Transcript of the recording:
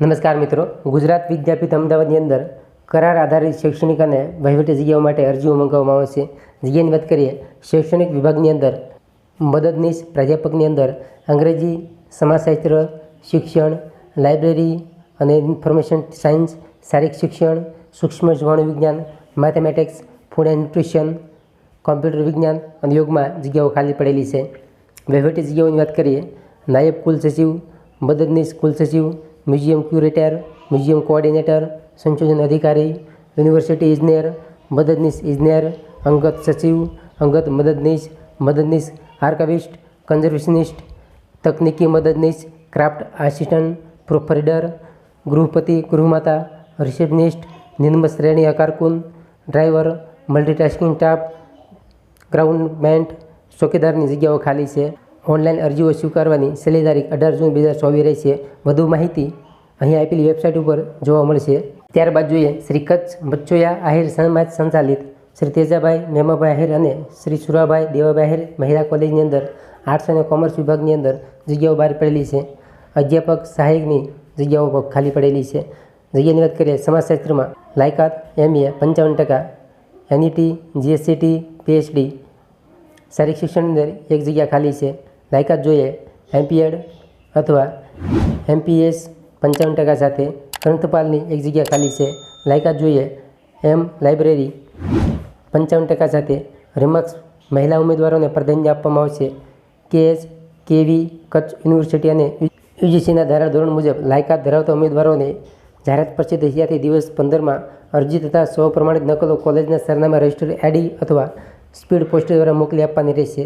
નમસ્કાર મિત્રો, ગુજરાત વિદ્યાપીઠ અમદાવાદની અંદર કરાર આધારિત શૈક્ષણિક અને વહીવટી જગ્યાઓ માટે અરજીઓ મંગાવવામાં આવે છે. જગ્યાની વાત કરીએ, શૈક્ષણિક વિભાગની અંદર મદદનીશ પ્રાધ્યાપકની અંદર અંગ્રેજી સમાજશાસ્ત્ર શિક્ષણ, લાઇબ્રેરી અને ઇન્ફોર્મેશન સાયન્સ, શારીરિક શિક્ષણ, સૂક્ષ્મ જીવાણુ વિજ્ઞાન, mathematics, food and nutrition, computer વિજ્ઞાન અને યોગમાં જગ્યાઓ ખાલી પડેલી છે. વહીવટી જગ્યાઓની વાત કરીએ, નાયબ કુલ સચિવ, મદદનીશ કુલ સચિવ મ્યુઝિયમ ક્યુરેટર મ્યુઝિયમ કોઓર્ડિનેટર સંશોધન અધિકારી યુનિવર્સિટી ઇજનેર મદદનીશ ઇજનેર અંગત સચિવ અંગત મદદનીશ મદદનીશ આર્કાવિસ્ટ કન્ઝર્વેશનિસ્ટ તકનીકી મદદનીશ ક્રાફ્ટ આસિસ્ટન્ટ પ્રોફરીડર ગૃહપતિ ગૃહમાતા રિસેપ્શનિસ્ટ નિમ્ન શ્રેણી કારકુન ડ્રાઈવર મલ્ટીટાસ્કિંગ સ્ટાફ ગ્રાઉન્ડમેન્ટ ચોકીદારની જગ્યાઓ ખાલી છે ઓનલાઈન અરજીઓ સ્વીકારવાની છેલ્લી તારીખ અઢાર જૂન બે હજાર ચોવીસ રહેશે વધુ માહિતી અહીં આપેલી વેબસાઇટ ઉપર જોવા મળશે. ત્યારબાદ જોઈએ શ્રી કચ્છ મચ્છોયા આહિર સમાજ સંચાલિત શ્રી તેજાભાઈ મેમાભાઈ આહિર અને શ્રી સુરાભાઈ દેવાભાઈ આહિર મહિલા કોલેજની અંદર આર્ટ્સ અને કોમર્સ વિભાગની અંદર જગ્યાઓ બહાર પડેલી છે. અધ્યાપક સહાયકની જગ્યાઓ ખાલી પડેલી છે. જગ્યાની વાત કરીએ સમાજશાસ્ત્રમાં લાયકાત એમએ પંચાવન ટકા, એનઈટી, જીએસસીટી, પીએચડી, શારીરિક શિક્ષણની અંદર એક જગ્યા ખાલી છે. લાયકાત જોઈએ, એમપીએડ અથવા એમપીએસ પંચાવન ટકા સાથે ગ્રંથપાલની એક જગ્યા ખાલી છે. લાયકાત જોઈએ, એમ લાઇબ્રેરી પંચાવન ટકા સાથે રિમાર્ક્સ મહિલા ઉમેદવારોને પ્રાધાન્ય આપવામાં આવશે. એસ કેવી કચ્છ યુનિવર્સિટી અને યુજીસીના ધારા ધોરણ મુજબ લાયકાત ધરાવતા ઉમેદવારોને જાહેરાત પછી દહિયાથી દિવસ પંદરમાં અરજી તથા સ્વ પ્રમાણિત નકલો કોલેજના સરનામા રજિસ્ટર, આઈડી અથવા સ્પીડ પોસ્ટ દ્વારા મોકલી આપવાની રહેશે.